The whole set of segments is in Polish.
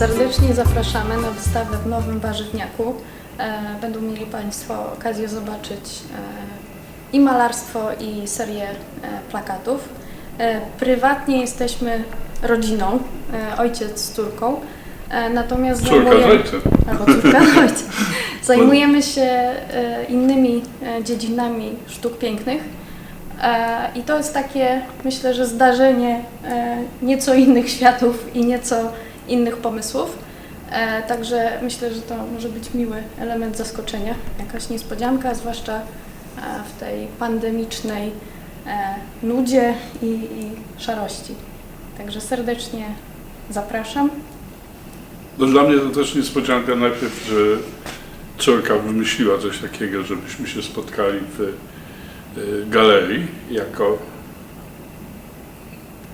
Serdecznie zapraszamy na wystawę w Nowym Warzywniaku. E, Będą mieli Państwo okazję zobaczyć e, i malarstwo, i serię e, plakatów. Prywatnie jesteśmy rodziną, ojciec z córką, natomiast Córka zajmujemy- albo córka. Zajmujemy się innymi dziedzinami sztuk pięknych. I to jest takie, myślę, że zdarzenie nieco innych światów i nieco innych pomysłów. E, Także myślę, że to może być miły element zaskoczenia, jakaś niespodzianka, zwłaszcza e, w tej pandemicznej e, nudzie i, i szarości. Także serdecznie zapraszam. No dla mnie to też niespodzianka najpierw, że córka wymyśliła coś takiego, żebyśmy się spotkali w y, galerii jako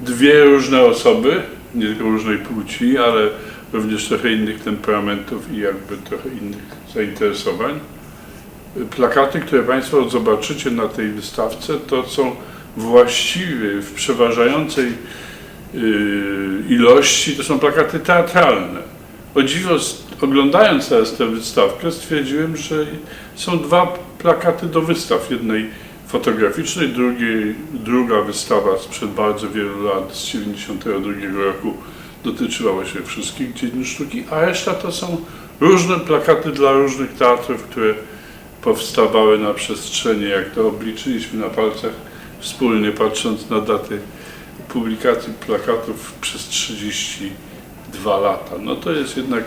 dwie różne osoby, nie tylko różnej płci, ale również trochę innych temperamentów i jakby trochę innych zainteresowań. Plakaty, które Państwo zobaczycie na tej wystawce, to są właściwie w przeważającej y, ilości, to są plakaty teatralne. O dziwo, oglądając teraz tę wystawkę, stwierdziłem, że są dwa plakaty do wystaw. Jednej fotograficznej, drugiej, druga wystawa sprzed bardzo wielu lat, z 1992 roku, dotyczyła właśnie wszystkich dziedzin sztuki, a reszta to są różne plakaty dla różnych teatrów, które powstawały na przestrzeni, jak to obliczyliśmy na palcach, wspólnie patrząc na daty publikacji plakatów przez 32 lata. No to jest jednak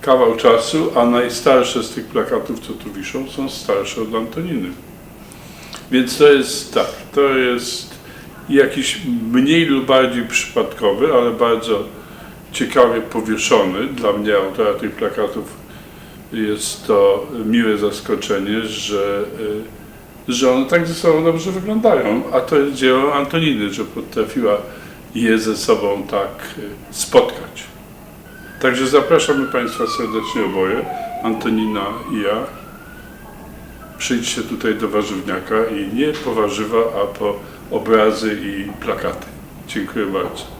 kawał czasu, a najstarsze z tych plakatów, co tu wiszą, są starsze od Antoniny. Więc to jest tak, to jest jakiś mniej lub bardziej przypadkowy, ale bardzo ciekawie powieszony. Dla mnie, autora tych plakatów, jest to miłe zaskoczenie, że, y, że one tak ze sobą dobrze wyglądają, a to jest dzieło Antoniny, że potrafiła je ze sobą tak y, spotkać. Także zapraszamy Państwa serdecznie oboje, Antonina i ja. Przyjdźcie tutaj do warzywniaka i nie po warzywa, a po obrazy i plakaty. Dziękuję bardzo.